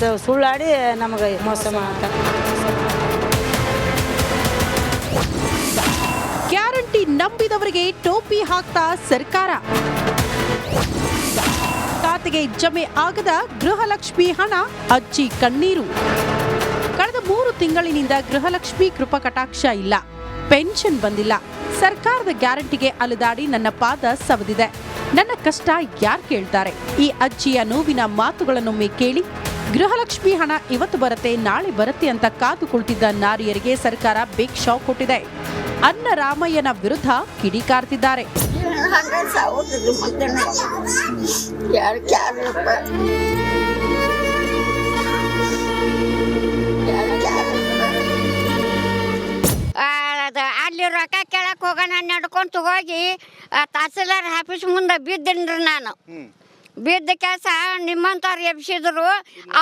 ಸ- ಸುಳ್ಳಾಡಿ ನಮಗೆ ಮೋಸ ಮಾಡ್ತಾರೆ. ಗ್ಯಾರಂಟಿ ನಂಬಿದವರಿಗೆ ಟೋಪಿ ಹಾಕ್ತಾ ಸರ್ಕಾರ. ಖಾತೆಗೆ ಜಮೆ ಆಗದ ಗೃಹಲಕ್ಷ್ಮಿ ಹಣ, ಅಜ್ಜಿ ಕಣ್ಣೀರು. ಕಳೆದ ಮೂರು ತಿಂಗಳಿನಿಂದ ಗೃಹಲಕ್ಷ್ಮಿ ಕೃಪಾ ಕಟಾಕ್ಷ ಇಲ್ಲ. ಪೆನ್ಷನ್ ಬಂದಿಲ್ಲ. ಸರ್ಕಾರದ ಗ್ಯಾರಂಟಿಗೆ ಅಲೆದಾಡಿ ನನ್ನ ಪಾದ ಸವದಿದೆ. ನನ್ನ ಕಷ್ಟ ಯಾರು ಕೇಳ್ತಾರೆ? ಈ ಅಜ್ಜಿಯ ನೋವಿನ ಮಾತುಗಳನ್ನೊಮ್ಮೆ ಕೇಳಿ ಗೃಹಲಕ್ಷ್ಮಿ ಹಣ ಇವತ್ತು ಬರುತ್ತೆ ನಾಳೆ ಬರುತ್ತೆ ಅಂತ ಕಾದು ಕುಳಿತಿದ್ದ ನಾರಿಯರಿಗೆ ಸರ್ಕಾರ ಬಿಗ್ ಶಾಕ್ ಕೊಟ್ಟಿದೆ. ಅನ್ನ ರಾಮಯ್ಯನ ವಿರುದ್ಧ ಕಿಡಿಕಾರ್ತಿದ್ದಾರೆ ಅಲ್ಲಿ ರೊಕ್ಕ ಕೇಳಕ್ ಹೋಗೋಣ ನಡ್ಕೊಂತ ಹೋಗಿ ಆ ತಹಸೀಲ್ದಾರ್ ಆಫೀಸ್ ಮುಂದೆ ಬಿದ್ದೇನ್ರಿ ನಾನು. ಬಿದ್ದ ಕೆಲಸ ನಿಮ್ಮಂತವ್ರು ಎಬ್ಸಿದ್ರು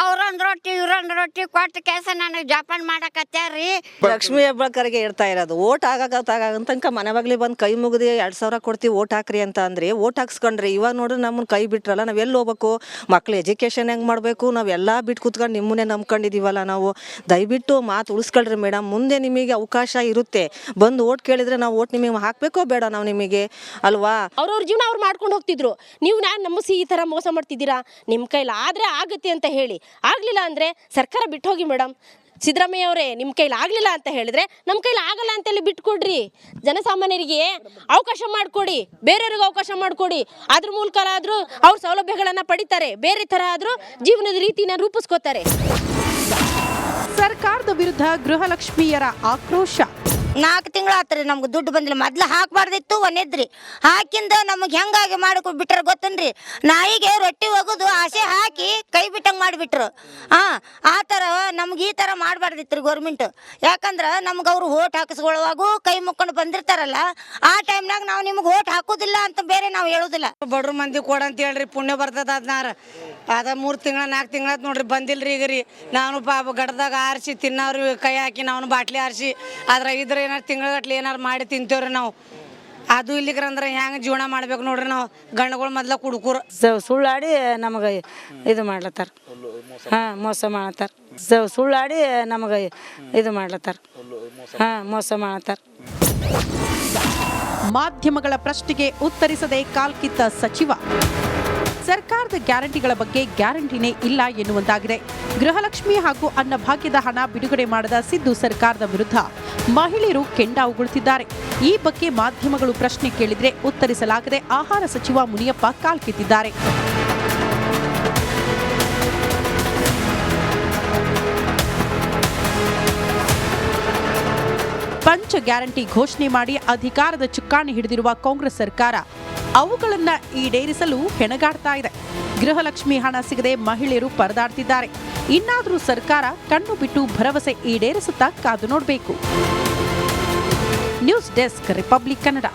ಅವ್ರೊಂದು ರೊಟ್ಟಿ ಇವ್ರೊಂದು ರೊಟ್ಟಿ ಕೊಟ್ಟ ಕೆಲಸ ನನಗೆ ಜಪಾನ್ ಮಾಡಕತ್ಯಾರಿ ಲಕ್ಷ್ಮಿ ಹೆಬ್ಬಾಳ್ಕರ್ಗೆ ಇರ್ತಾ ಇರೋದು ಓಟ್ ಆಗಾಗ ತನಕ ಮನೆ ಬಾಗ್ಲಿ ಬಂದು ಕೈ ಮುಗಿದು ಎರಡು ಸಾವಿರ ಕೊಡ್ತೀವಿ ಓಟ್ ಹಾಕ್ರಿ ಅಂತ ಅಂದ್ರೆ ಓಟ್ ಹಾಕ್ಸ್ಕೊಂಡ್ರಿ. ಇವಾಗ ನೋಡ್ರಿ ನಮ್ಮನ್ನ ಕೈ ಬಿಟ್ರಲ್ಲ ನಾವು ಎಲ್ಲಿ ಹೋಗ್ಬೇಕು? ಮಕ್ಳು ಎಜುಕೇಷನ್ ಹೆಂಗೆ ಮಾಡಬೇಕು? ನಾವೆಲ್ಲ ಬಿಟ್ಟು ಕೂತ್ಕೊಂಡು ನಿಮ್ಮನ್ನೇ ನಂಬ್ಕೊಂಡಿದ್ದೀವಲ್ಲ ನಾವು. ದಯವಿಟ್ಟು ಮಾತು ಉಳಿಸ್ಕೊಳ್ರಿ ಮೇಡಮ್ ಮುಂದೆ ನಿಮಗೆ ಅವಕಾಶ ಇರುತ್ತೆ. ಬಂದು ಓಟ್ ಕೇಳಿದ್ರೆ ನಾವು ಓಟ್ ನಿಮಗೆ ಹಾಕಬೇಕೋ ಬೇಡ ನಾವು ನಿಮಗೆ ಅಲ್ವಾ? ಅವ್ರವ್ರ ಜೀವನ ಅವ್ರು ಮಾಡ್ಕೊಂಡು ಹೋಗ್ತಿದ್ರು. ನೀವು ನಾನು ನಮ್ಮಸಿ ಈ ಥರ ಮೋಸ ಮಾಡ್ತಿದ್ದೀರಾ? ನಿಮ್ಮ ಕೈಲಿ ಆದರೆ ಆಗುತ್ತೆ ಅಂತ ಹೇಳಿ. ಆಗಲಿಲ್ಲ ಅಂದರೆ ಸರ್ಕಾರ ಬಿಟ್ಟು ಹೋಗಿ ಮೇಡಮ್ ಸಿದ್ದರಾಮಯ್ಯ ಅವರೇ ನಿಮ್ಮ ಕೈಲಿ ಆಗಲಿಲ್ಲ ಅಂತ ಹೇಳಿದ್ರೆ ನಮ್ಮ ಕೈಲಿ ಆಗಲ್ಲ ಅಂತೇಳಿ ಬಿಟ್ಕೊಡ್ರಿ. ಜನಸಾಮಾನ್ಯರಿಗೆ ಅವಕಾಶ ಮಾಡಿಕೊಡಿ. ಬೇರೆಯವ್ರಿಗೆ ಅವಕಾಶ ಮಾಡಿಕೊಡಿ. ಅದ್ರ ಮೂಲಕ ಆದರೂ ಅವ್ರ ಸೌಲಭ್ಯಗಳನ್ನು ಪಡಿತಾರೆ. ಬೇರೆ ಥರ ಆದರೂ ಜೀವನದ ರೀತಿನ ರೂಪಿಸ್ಕೋತಾರೆ. ಸರ್ಕಾರದ ವಿರುದ್ಧ ಗೃಹಲಕ್ಷ್ಮಿಯರ ಆಕ್ರೋಶ. ನಾಲ್ಕು ತಿಂಗಳು ಆತ್ರಿ ನಮ್ಗೆ ದುಡ್ಡು ಬಂದಿಲ್ಲ. ಮೊದ್ಲು ಹಾಕಬಾರ್ದಿತ್ತು ಒಂದಿದ್ರಿ ಹಾಕಿಂದ ನಮಗೆ ಹೆಂಗಾಗಿ ಮಾಡಿ ಬಿಟ್ರ ಗೊತ್ತನ್ರಿ? ನಾಯಿಗೆ ರೊಟ್ಟಿ ಒಗದು ಆಸೆ ಹಾಕಿ ಕೈ ಬಿಟ್ಟಂಗೆ ಮಾಡಿಬಿಟ್ರು. ಹಾಂ ಆ ಥರ ನಮ್ಗೆ ಈ ಥರ ಮಾಡಬಾರ್ದಿತ್ತು ಗೌರ್ಮೆಂಟ್ ಯಾಕಂದ್ರೆ ನಮ್ಗೆ ಅವ್ರು ಓಟ್ ಹಾಕಿಸ್ಕೊಳ್ಳುವಾಗೂ ಕೈ ಮುಕ್ಕೊಂಡು ಬಂದಿರ್ತಾರಲ್ಲ, ಆ ಟೈಮ್ನಾಗ ನಾವು ನಿಮ್ಗೆ ಓಟ್ ಹಾಕೋದಿಲ್ಲ ಅಂತ ಬೇರೆ ನಾವು ಹೇಳೋದಿಲ್ಲ. ಬಡ್ರ ಮಂದಿ ಕೊಡಂತ ಹೇಳ್ರಿ, ಪುಣ್ಯ ಬರ್ತದ ಅದ್ನಾರ. ಅದ ಮೂರು ತಿಂಗಳ, ನಾಲ್ಕು ತಿಂಗಳ ನೋಡ್ರಿ, ಬಂದಿಲ್ರಿ ಈಗ ರೀ ನಾನು ಪಾಪ ಗಡ್ದಾಗ ಆರಿಸಿ ತಿನ್ನೋರು ಕೈ ಹಾಕಿ ನಾನು ಬಾಟ್ಲಿ ಆರಿಸಿ ಆದ್ರೆ ಇದ್ರೆ ಏನಾರು ತಿಂಗಳಗಟ್ಲೆ ಏನಾರು ಮಾಡಿ ತಿಂತೇವ್ರಿ ನಾವು. ಅದು ಇಲ್ಲಿಗ್ರಂದ್ರೆ ಹೆಂಗೆ ಜೀವನ ಮಾಡ್ಬೇಕು ನೋಡ್ರಿ ನಾವು. ಗಂಡುಗಳು ಮೊದ್ಲ ಕುಡ್ಕೂರು ಸುಳ್ಳಾಡಿ ನಮಗೆ ಇದು ಮಾಡ್ಲತ್ತಾರ. ಹಾಂ ಮೋಸ ಮಾಡತ್ತಾರ ಸುಳ್ಳಾಡಿ ನಮಗೆ ಇದು ಮಾಡ್ಲತ್ತಾರ. ಹಾಂ ಮೋಸ ಮಾಡತ್ತಾರ ಮಾಧ್ಯಮಗಳ ಪ್ರಶ್ನೆಗೆ ಉತ್ತರಿಸದೆ ಕಾಲ್ಕಿತ್ತ ಸಚಿವ. ಸರ್ಕಾರದ ಗ್ಯಾರಂಟಿಗಳ ಬಗ್ಗೆ ಗ್ಯಾರಂಟಿನೇ ಇಲ್ಲ ಎನ್ನುವಂತಾಗಿದೆ. ಗೃಹಲಕ್ಷ್ಮಿ ಹಾಗೂ ಅನ್ನಭಾಗ್ಯದ ಹಣ ಬಿಡುಗಡೆ ಮಾಡದ ಸಿದ್ದು ಸರ್ಕಾರದ ವಿರುದ್ಧ ಮಹಿಳೆಯರು ಕೆಂಡಾವುಗೊಳ್ತಿದ್ದಾರೆ ಈ ಬಗ್ಗೆ ಮಾಧ್ಯಮಗಳು ಪ್ರಶ್ನೆ ಕೇಳಿದ್ರೆ ಉತ್ತರಿಸಲಾಗದೆ ಆಹಾರ ಸಚಿವ ಮುನಿಯಪ್ಪ ಕಾಲ್ಕಿತ್ತಿದ್ದಾರೆ ಪಂಚ ಗ್ಯಾರಂಟಿ ಘೋಷಣೆ ಮಾಡಿ ಅಧಿಕಾರದ ಚುಕ್ಕಾಣಿ ಹಿಡಿದಿರುವ ಕಾಂಗ್ರೆಸ್ ಸರ್ಕಾರ ಅವುಗಳನ್ನ ಈಡೇರಿಸಲು ಹೆಣಗಾಡ್ತಾ ಇದೆ. ಗೃಹಲಕ್ಷ್ಮಿ ಹಣ ಸಿಗದೆ ಮಹಿಳೆಯರು ಪರದಾಡ್ತಿದ್ದಾರೆ. ಇನ್ನಾದರೂ ಸರ್ಕಾರ ಕಣ್ಣು ಬಿಟ್ಟು ಭರವಸೆ ಈಡೇರಿಸುತ್ತಾ ಕಾದು ನೋಡಬೇಕು. News desk, Republic Kannada.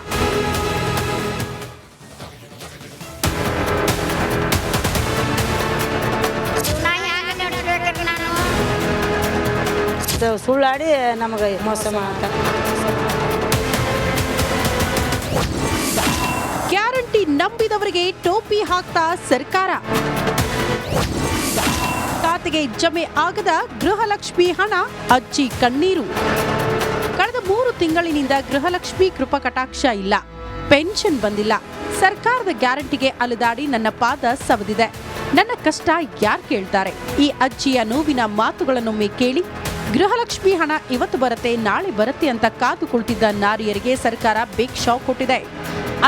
ಸುಳ್ಳಾಡಿ ನಮಗೆ ಮೋಸ ಮಾಡ್ತಾರೆ. ನಂಬಿದವರಿಗೆ ಟೋಪಿ ಹಾಕ್ತಾ ಸರ್ಕಾರ. ಖಾತೆಗೆ ಜಮೆ ಆಗದ ಗೃಹಲಕ್ಷ್ಮಿ ಹಣ, ಅಜ್ಜಿ ಕಣ್ಣೀರು. ಕಳೆದ ಮೂರು ತಿಂಗಳಿನಿಂದ ಗೃಹಲಕ್ಷ್ಮಿ ಕೃಪಾ ಕಟಾಕ್ಷ ಇಲ್ಲ. ಪೆನ್ಷನ್ ಬಂದಿಲ್ಲ. ಸರ್ಕಾರದ ಗ್ಯಾರಂಟಿಗೆ ಅಲೆದಾಡಿ ನನ್ನ ಪಾದ ಸವದಿದೆ. ನನ್ನ ಕಷ್ಟ ಯಾರು ಕೇಳ್ತಾರೆ? ಈ ಅಜ್ಜಿಯ ನೋವಿನ ಮಾತುಗಳನ್ನೊಮ್ಮೆ ಕೇಳಿ ಗೃಹಲಕ್ಷ್ಮಿ ಹಣ ಇವತ್ತು ಬರುತ್ತೆ ನಾಳೆ ಬರುತ್ತೆ ಅಂತ ಕಾದು ಕುಳಿತಿದ್ದ ನಾರಿಯರಿಗೆ ಸರ್ಕಾರ ಬಿಗ್ ಶಾಕ್ ಕೊಟ್ಟಿದೆ.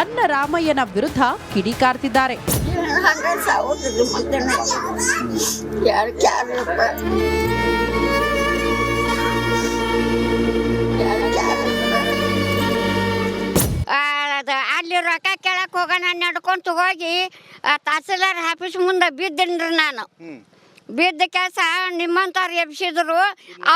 ಅನ್ನ ರಾಮಯ್ಯನ ವಿರುದ್ಧ ಕಿಡಿಕಾರ್ತಿದ್ದಾರೆ. ಅಲ್ಲಿ ರೊಕ್ಕ ಕೇಳಕ್ ಹೋಗೋಣ ನಡ್ಕೊಂತ ಹೋಗಿ ಆ ತಹಸೀಲ್ದಾರ್ ಆಫೀಸ್ ಮುಂದೆ ಬಿದ್ದೇನ್ರಿ ನಾನು. ಬಿದ್ದ ಕೆಲಸ ನಿಮ್ಮಂತವ್ರು ಎಬ್ಸಿದ್ರು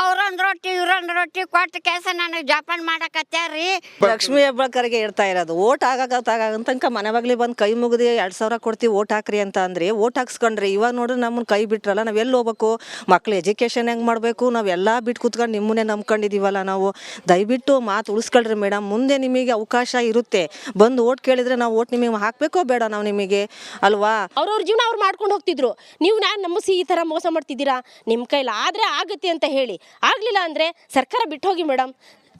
ಅವ್ರೊಂದು ರೊಟ್ಟಿ ಇವ್ರೊಂದು ರೊಟ್ಟಿ ಕೊಟ್ಟ ಕೆಲಸ ನನಗೆ ಜಪಾನ್ ಮಾಡಕತ್ಯಾರಿ. ಲಕ್ಷ್ಮಿ ಹೆಬ್ಬಾಳ್ಕರ್ಗೆ ಇರ್ತಾ ಇರೋದು ಓಟ್ ಆಗಾಗ ತನಕ ಮನೆ ಬಾಗ್ಲಿ ಬಂದು ಕೈ ಮುಗಿದು ಎರಡು ಸಾವಿರ ಕೊಡ್ತೀವಿ ಓಟ್ ಹಾಕ್ರಿ ಅಂತ ಅಂದ್ರೆ. ಓಟ್ ಹಾಕ್ಸ್ಕೊಂಡ್ರಿ ಇವಾಗ ನೋಡ್ರಿ ನಮ್ಮನ್ನ ಕೈ ಬಿಟ್ರಲ್ಲ ನಾವು ಎಲ್ಲಿ ಹೋಗ್ಬೇಕು? ಮಕ್ಳು ಎಜುಕೇಷನ್ ಹೆಂಗೆ ಮಾಡಬೇಕು? ನಾವೆಲ್ಲ ಬಿಟ್ಟು ಕೂತ್ಕೊಂಡು ನಿಮ್ಮನ್ನೇ ನಂಬ್ಕೊಂಡಿದೀವಲ್ಲ ನಾವು. ದಯವಿಟ್ಟು ಮಾತು ಉಳಿಸ್ಕೊಳ್ರಿ ಮೇಡಮ್ ಮುಂದೆ ನಿಮಗೆ ಅವಕಾಶ ಇರುತ್ತೆ. ಬಂದು ಓಟ್ ಕೇಳಿದ್ರೆ ನಾವು ಓಟ್ ನಿಮಗೆ ಹಾಕಬೇಕೋ ಬೇಡ ನಾವು ನಿಮಗೆ ಅಲ್ವಾ? ಅವ್ರವ್ರ ಜೀವನ ಅವ್ರು ಮಾಡ್ಕೊಂಡು ಹೋಗ್ತಿದ್ರು. ನೀವು ನಾನು ನಮ್ಮಸಿ ಈ ಥರ ಮೋಸ ಮಾಡ್ತಿದ್ದೀರಾ? ನಿಮ್ಮ ಕೈಲಿ ಆದರೆ ಆಗುತ್ತೆ ಅಂತ ಹೇಳಿ. ಆಗಲಿಲ್ಲ ಅಂದರೆ ಸರ್ಕಾರ ಬಿಟ್ಟು ಹೋಗಿ ಮೇಡಮ್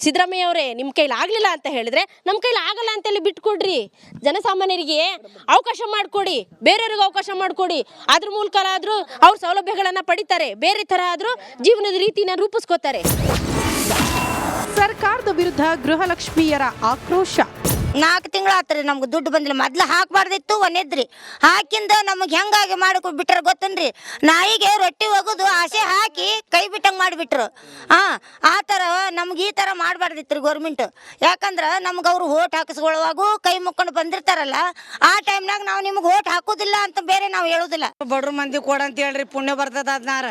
ಸಿದ್ದರಾಮಯ್ಯ ಅವರೇ ನಿಮ್ಮ ಕೈಲಿ ಆಗಲಿಲ್ಲ ಅಂತ ಹೇಳಿದ್ರೆ ನಮ್ಮ ಕೈಲಿ ಆಗಲ್ಲ ಅಂತೇಳಿ ಬಿಟ್ಕೊಡ್ರಿ. ಜನಸಾಮಾನ್ಯರಿಗೆ ಅವಕಾಶ ಮಾಡಿಕೊಡಿ. ಬೇರೆಯವ್ರಿಗೆ ಅವಕಾಶ ಮಾಡಿಕೊಡಿ. ಅದ್ರ ಮೂಲಕ ಆದರೂ ಅವ್ರ ಸೌಲಭ್ಯಗಳನ್ನು ಪಡಿತಾರೆ. ಬೇರೆ ಥರ ಆದರೂ ಜೀವನದ ರೀತಿನ ರೂಪಿಸ್ಕೋತಾರೆ. ಸರ್ಕಾರದ ವಿರುದ್ಧ ಗೃಹಲಕ್ಷ್ಮಿಯರ ಆಕ್ರೋಶ. ನಾಲ್ಕು ತಿಂಗಳು ಆತ್ರಿ ನಮ್ಗೆ ದುಡ್ಡು ಬಂದಿಲ್ಲ. ಮೊದ್ಲು ಹಾಕಬಾರ್ದಿತ್ತು ಒಂದಿದ್ರಿ ಹಾಕಿಂದ ನಮಗೆ ಹೆಂಗಾಗಿ ಮಾಡಿ ಬಿಟ್ರ ಗೊತ್ತನ್ರಿ? ನಾಯಿಗೆ ರೊಟ್ಟಿ ಒಗೆದು ಆಸೆ ಹಾಕಿ ಕೈ ಬಿಟ್ಟಂಗೆ ಮಾಡಿಬಿಟ್ರು. ಹಾಂ ಆ ಥರ ನಮ್ಗೆ ಈ ಥರ ಮಾಡಬಾರ್ದಿತ್ತು ರೀ ಗೌರ್ಮೆಂಟ್. ಯಾಕಂದ್ರೆ ನಮ್ಗೆ ಅವರು ಓಟ್ ಹಾಕಿಸ್ಕೊಳ್ಳುವಾಗೂ ಕೈ ಮುಕ್ಕೊಂಡು ಬಂದಿರ್ತಾರಲ್ಲ, ಆ ಟೈಮ್ನಾಗ ನಾವು ನಿಮ್ಗೆ ಓಟ್ ಹಾಕೋದಿಲ್ಲ ಅಂತ ಬೇರೆ ನಾವು ಹೇಳೋದಿಲ್ಲ. ಬಡ್ರ ಮಂದಿ ಕೊಡಂತ ಹೇಳ್ರಿ, ಪುಣ್ಯ ಬರ್ತದ ಅದ್ನಾರ.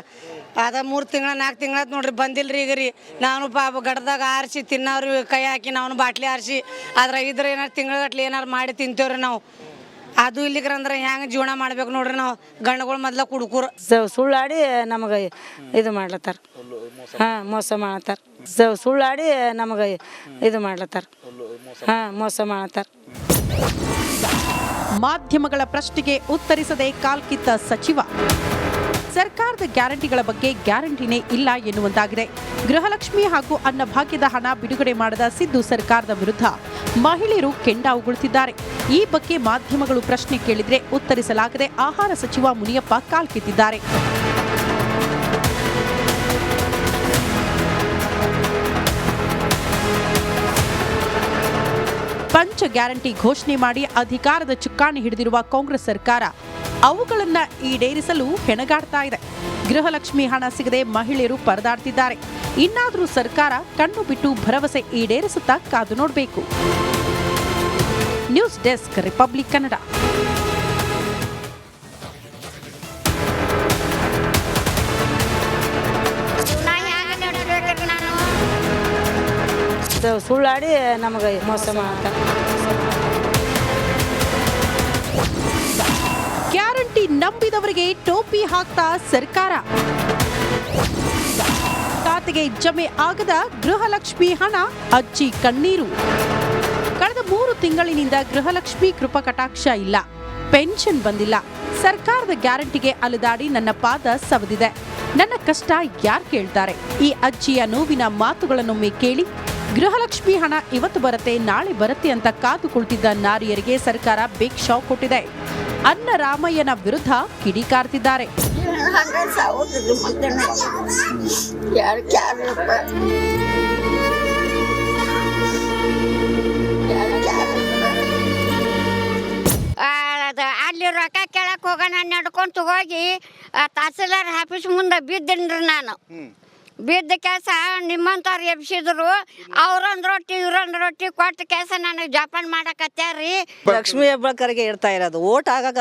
ಅದ ಮೂರು ತಿಂಗಳ, ನಾಲ್ಕು ತಿಂಗಳ ನೋಡ್ರಿ, ಬಂದಿಲ್ರಿ ಈಗ ರೀ ನಾನು ಪಾಪ ಗಡ್ದಾಗ ಆರಿಸಿ ತಿನ್ನೋರು ಕೈ ಹಾಕಿ ನಾವು ಬಾಟ್ಲಿ ಆರಿಸಿ ಆದ್ರೆ ಇದ್ರ ಏನಾರು ತಿಂಗಳಗಟ್ಲೆ ಏನಾರು ಮಾಡಿ ತಿಂತೇವ್ರಿ ನಾವು. ಅದು ಇಲ್ಲಿಗ್ರಂದ್ರೆ ಹೆಂಗೆ ಜೀವನ ಮಾಡ್ಬೇಕು ನೋಡ್ರಿ ನಾವು. ಗಂಡಗಳು ಮೊದ್ಲ ಕುಡ್ಕುರು ಸುಳ್ಳಾಡಿ ನಮಗೆ ಇದು ಮಾಡ್ಲತ್ತಾರ. ಹಾಂ, ಮೋಸ ಮಾಡತ್ತಾರ ಸುಳ್ಳಾಡಿ ನಮಗೆ ಇದು ಮಾಡ್ಲತ್ತಾರ. ಹಾಂ, ಮೋಸ ಮಾಡತ್ತಾರ ಮಾಧ್ಯಮಗಳ ಪ್ರಶ್ನೆಗೆ ಉತ್ತರಿಸದೆ ಕಾಲ್ಕಿತ್ತ ಸಚಿವ. ಸರ್ಕಾರದ ಗ್ಯಾರಂಟಿಗಳ ಬಗ್ಗೆ ಗ್ಯಾರಂಟಿನೇ ಇಲ್ಲ ಎನ್ನುವಂತಾಗಿದೆ. ಗೃಹಲಕ್ಷ್ಮಿ ಹಾಗೂ ಅನ್ನಭಾಗ್ಯದ ಹಣ ಬಿಡುಗಡೆ ಮಾಡದ ಸಿದ್ದು ಸರ್ಕಾರದ ವಿರುದ್ಧ ಮಹಿಳೆಯರು ಕೆಂಡಾ ಉಗುಳುತ್ತಿದ್ದಾರೆ ಈ ಬಗ್ಗೆ ಮಾಧ್ಯಮಗಳು ಪ್ರಶ್ನೆ ಕೇಳಿದ್ರೆ ಉತ್ತರಿಸಲಾಗದೆ ಆಹಾರ ಸಚಿವ ಮುನಿಯಪ್ಪ ಕಾಲ್ಕಿತ್ತಿದ್ದಾರೆ ಪಂಚ ಗ್ಯಾರಂಟಿ ಘೋಷಣೆ ಮಾಡಿ ಅಧಿಕಾರದ ಚುಕ್ಕಾಣಿ ಹಿಡಿದಿರುವ ಕಾಂಗ್ರೆಸ್ ಸರ್ಕಾರ ಅವುಗಳನ್ನ ಈಡೇರಿಸಲು ಹೆಣಗಾಡ್ತಾ ಇದೆ. ಗೃಹಲಕ್ಷ್ಮಿ ಹಣ ಸಿಗದೆ ಮಹಿಳೆಯರು ಪರದಾಡ್ತಿದ್ದಾರೆ. ಇನ್ನಾದರೂ ಸರ್ಕಾರ ಕಣ್ಣು ಬಿಟ್ಟು ಭರವಸೆ ಈಡೇರಿಸುತ್ತಾ ಕಾದು ನೋಡಬೇಕು. News desk, Republic Kannada. ಸುಳ್ಳಾಡಿ ನಮಗೆ ಮೋಸ ಮಾಡತ್ತಾರ ನಂಬಿದವರಿಗೆ ಟೋಪಿ ಹಾಕ್ತಾ ಸರ್ಕಾರ. ಖಾತೆಗೆ ಜಮೆ ಆಗದ ಗೃಹಲಕ್ಷ್ಮಿ ಹಣ, ಅಜ್ಜಿ ಕಣ್ಣೀರು. ಕಳೆದ ಮೂರು ತಿಂಗಳಿನಿಂದ ಗೃಹಲಕ್ಷ್ಮಿ ಕೃಪಾ ಕಟಾಕ್ಷ ಇಲ್ಲ. ಪೆನ್ಷನ್ ಬಂದಿಲ್ಲ. ಸರ್ಕಾರದ ಗ್ಯಾರಂಟಿಗೆ ಅಲೆದಾಡಿ ನನ್ನ ಪಾದ ಸವದಿದೆ. ನನ್ನ ಕಷ್ಟ ಯಾರು ಕೇಳ್ತಾರೆ? ಈ ಅಜ್ಜಿಯ ನೋವಿನ ಮಾತುಗಳನ್ನೊಮ್ಮೆ ಕೇಳಿ ಗೃಹಲಕ್ಷ್ಮಿ ಹಣ ಇವತ್ತು ಬರುತ್ತೆ ನಾಳೆ ಬರುತ್ತೆ ಅಂತ ಕಾದು ಕುಳಿತಿದ್ದ ನಾರಿಯರಿಗೆ ಸರ್ಕಾರ ಬಿಗ್ ಶಾಕ್ ಕೊಟ್ಟಿದೆ. ಅನ್ನ ರಾಮಯ್ಯನ ವಿರುದ್ಧ ಕಿಡಿಕಾರ್ತಿದ್ದಾರೆ ಆ, ಅಲ್ಲಿ ರೊಕ್ಕ ಕೇಳಕ್ ಹೋಗೋಣ ನಡ್ಕೊಂಡು ತಗೋಗಿ ತಹಸೀಲ್ದಾರ್ ಆಫೀಸ್ ಮುಂದೆ ಬಿದ್ದೇನ್ರಿ ನಾನು. ಬಿದ್ದ ಕೆಲಸ ನಿಮ್ಮಂತವ್ರು ಎಬ್ಸಿದ್ರು ಅವ್ರೊಂದು ರೊಟ್ಟಿ ಇವ್ರೊಂದು ರೊಟ್ಟಿ ಕೊಟ್ಟ ಕೆಲಸ ನನಗೆ ಜಪಾನ್ ಮಾಡಕತ್ಯಾರ್ರಿ ಲಕ್ಷ್ಮಿ ಹೆಬ್ಬಳಕರಿಗೆ ಇರ್ತಾ ಇರೋದು ಓಟ್ ಆಗಾಗ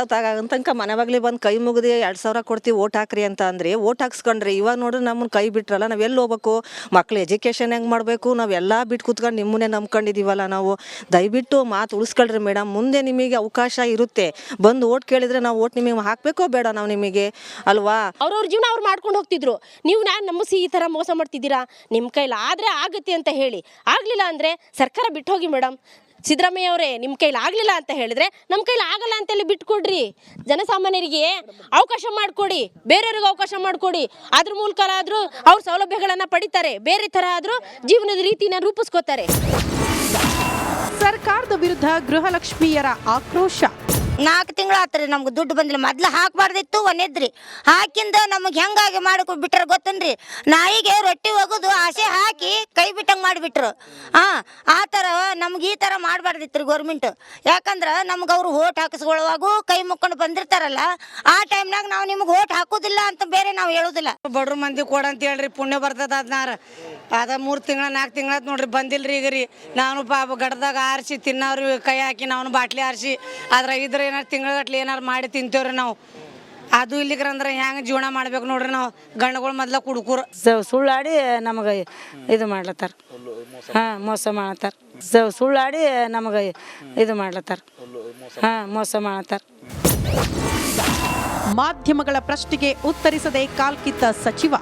ತನಕ ಮನೆ ಬಾಗ್ಲಿ ಬಂದು ಕೈ ಮುಗಿದು ಎರಡು ಸಾವಿರ ಕೊಡ್ತೀವಿ ಓಟ್ ಹಾಕ್ರಿ ಅಂತ ಅಂದ್ರೆ. ಓಟ್ ಹಾಕ್ಸ್ಕೊಂಡ್ರಿ. ಇವಾಗ ನೋಡ್ರಿ ನಮ್ಮನ್ನ ಕೈ ಬಿಟ್ರಲ್ಲ ನಾವು ಎಲ್ಲಿ ಹೋಗ್ಬೇಕು? ಮಕ್ಳು ಎಜುಕೇಷನ್ ಹೆಂಗೆ ಮಾಡಬೇಕು? ನಾವೆಲ್ಲ ಬಿಟ್ಟು ಕೂತ್ಕೊಂಡು ನಿಮ್ಮನ್ನೇ ನಂಬ್ಕೊಂಡಿದೀವಲ್ಲ ನಾವು. ದಯವಿಟ್ಟು ಮಾತು ಉಳಿಸ್ಕೊಳ್ರಿ ಮೇಡಮ್. ಮುಂದೆ ನಿಮಗೆ ಅವಕಾಶ ಇರುತ್ತೆ. ಬಂದು ಓಟ್ ಕೇಳಿದ್ರೆ ನಾವು ಓಟ್ ನಿಮಗೆ ಹಾಕಬೇಕೋ ಬೇಡ ನಾವು ನಿಮಗೆ? ಅಲ್ವಾ? ಅವ್ರವ್ರ ಜೀವನ ಅವ್ರು ಮಾಡ್ಕೊಂಡು ಹೋಗ್ತಿದ್ರು. ನೀವು ನಾನು ನಮ್ಮಸಿ ಈ ಥರ ಮೋಸ ಮಾಡ್ತಿದ್ದೀರಾ? ನಿಮ್ಮ ಕೈಲಿ ಆದರೆ ಆಗುತ್ತೆ ಅಂತ ಹೇಳಿ. ಆಗಲಿಲ್ಲ ಅಂದರೆ ಸರ್ಕಾರ ಬಿಟ್ಟು ಹೋಗಿ ಮೇಡಮ್ ಸಿದ್ದರಾಮಯ್ಯ ಅವರೇ ನಿಮ್ಮ ಕೈಲಿ ಆಗಲಿಲ್ಲ ಅಂತ ಹೇಳಿದ್ರೆ ನಮ್ಮ ಕೈಲಿ ಆಗಲ್ಲ ಅಂತೇಳಿ ಬಿಟ್ಕೊಡ್ರಿ. ಜನಸಾಮಾನ್ಯರಿಗೆ ಅವಕಾಶ ಮಾಡಿಕೊಡಿ. ಬೇರೆಯವ್ರಿಗೆ ಅವಕಾಶ ಮಾಡಿಕೊಡಿ. ಅದ್ರ ಮೂಲಕ ಆದರೂ ಅವ್ರ ಸೌಲಭ್ಯಗಳನ್ನು ಪಡಿತಾರೆ. ಬೇರೆ ಥರ ಆದರೂ ಜೀವನದ ರೀತಿನ ರೂಪಿಸ್ಕೋತಾರೆ. ಸರ್ಕಾರದ ವಿರುದ್ಧ ಗೃಹಲಕ್ಷ್ಮಿಯರ ಆಕ್ರೋಶ. ನಾಲ್ಕು ತಿಂಗಳು ಆತ್ರಿ ನಮ್ಗೆ ದುಡ್ಡು ಬಂದಿಲ್ಲ. ಮೊದ್ಲು ಹಾಕಬಾರ್ದಿತ್ತು, ಒನೆದ್ರಿ. ಹಾಕಿಂದ ನಮಗೆ ಹೆಂಗಾಗಿ ಮಾಡಿ ಗೊತ್ತನ್ರಿ? ನಾಯಿಗೆ ರೊಟ್ಟಿ ಒಗದು ಆಸೆ ಹಾಕಿ ಕೈ ಬಿಟ್ಟಂಗೆ ಮಾಡಿಬಿಟ್ರು. ಹಾಂ, ಆ ಥರ ನಮ್ಗೆ ಈ ಥರ ಮಾಡಬಾರ್ದಿತ್ತು ರೀ ಗೌರ್ಮೆಂಟ್ ಯಾಕಂದ್ರೆ ನಮ್ಗೆ ಅವ್ರು ಓಟ್ ಹಾಕಿಸ್ಕೊಳ್ಳುವಾಗೂ ಕೈ ಮುಕ್ಕೊಂಡು ಬಂದಿರ್ತಾರಲ್ಲ, ಆ ಟೈಮ್ನಾಗ ನಾವು ನಿಮ್ಗೆ ಓಟ್ ಹಾಕೋದಿಲ್ಲ ಅಂತ ಬೇರೆ ನಾವು ಹೇಳೋದಿಲ್ಲ. ಬಡ್ರ ಮಂದಿ ಕೊಡಂತ ಹೇಳ್ರಿ, ಪುಣ್ಯ ಬರ್ತದ ಅದ್ನಾರ. ಅದ ಮೂರು ತಿಂಗಳ, ನಾಲ್ಕು ತಿಂಗಳ ನೋಡ್ರಿ, ಬಂದಿಲ್ರಿ ಈಗ ರೀ ನಾನು ಪಾಪ ಗಡ್ದಾಗ ಆರಿಸಿ ತಿನ್ನೋರು ಕೈ ಹಾಕಿ ನಾವು ಬಾಟ್ಲಿ ಆರಿಸಿ ಅದ್ರ ಇದ್ರ ಏನಾರು ತಿಂಗಳಗಟ್ಲೆ ಏನಾರು ಮಾಡಿ ತಿಂತೇವ್ರಿ ನಾವು. ಅದು ಇಲ್ಲಿಗ್ರಂದ್ರೆ ಹೆಂಗೆ ಜೀವನ ಮಾಡ್ಬೇಕು ನೋಡ್ರಿ ನಾವು. ಗಂಡಗಳು ಮೊದ್ಲ ಕುಡ್ಕುರು ಸ- ಸುಳ್ಳಾಡಿ ನಮಗೆ ಇದು ಮಾಡ್ಲತ್ತಾರ. ಹಾಂ ಮೋಸ ಮಾಡತ್ತಾರ ಸ- ಸುಳ್ಳಾಡಿ ನಮಗೆ ಇದು ಮಾಡ್ಲತ್ತಾರ. ಹಾಂ ಮೋಸ ಮಾಡತ್ತಾರ ಮಾಧ್ಯಮಗಳ ಪ್ರಶ್ನೆಗೆ ಉತ್ತರಿಸದೆ ಕಾಲ್ಕಿತ್ತ ಸಚಿವ.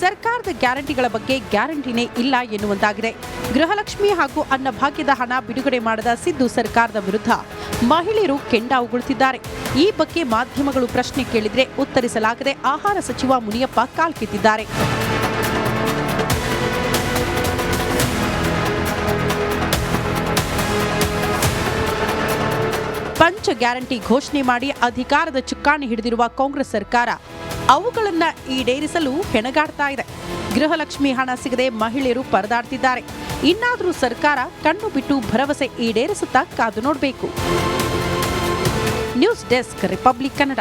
ಸರ್ಕಾರದ ಗ್ಯಾರಂಟಿಗಳ ಬಗ್ಗೆ ಗ್ಯಾರಂಟಿನೇ ಇಲ್ಲ ಎನ್ನುವಂತಾಗಿದೆ. ಗೃಹಲಕ್ಷ್ಮಿ ಹಾಗೂ ಅನ್ನಭಾಗ್ಯದ ಹಣ ಬಿಡುಗಡೆ ಮಾಡದ ಸಿದ್ದು ಸರ್ಕಾರದ ವಿರುದ್ಧ. ಮಹಿಳೆಯರು ಕೆಂಡ ಉಗುಳುತ್ತಿದ್ದಾರೆ ಈ ಬಗ್ಗೆ ಮಾಧ್ಯಮಗಳು ಪ್ರಶ್ನೆ ಕೇಳಿದ್ರೆ ಉತ್ತರಿಸಲಾಗದೆ ಆಹಾರ ಸಚಿವ ಮುನಿಯಪ್ಪ ಕಾಲ್ಕಿತ್ತಿದ್ದಾರೆ ಪಂಚ ಗ್ಯಾರಂಟಿ ಘೋಷಣೆ ಮಾಡಿ ಅಧಿಕಾರದ ಚುಕ್ಕಾಣಿ ಹಿಡಿದಿರುವ ಕಾಂಗ್ರೆಸ್ ಸರ್ಕಾರ ಅವುಗಳನ್ನು ಈಡೇರಿಸಲು ಹೆಣಗಾಡ್ತಾ ಇದೆ. ಗೃಹಲಕ್ಷ್ಮಿ ಹಣ ಸಿಗದೆ ಮಹಿಳೆಯರು ಪರದಾಡ್ತಿದ್ದಾರೆ. ಇನ್ನಾದರೂ ಸರ್ಕಾರ ಕಣ್ಣು ಬಿಟ್ಟು ಭರವಸೆ ಈಡೇರಿಸುತ್ತಾ ಕಾದು ನೋಡಬೇಕು. News desk Republic Kannada.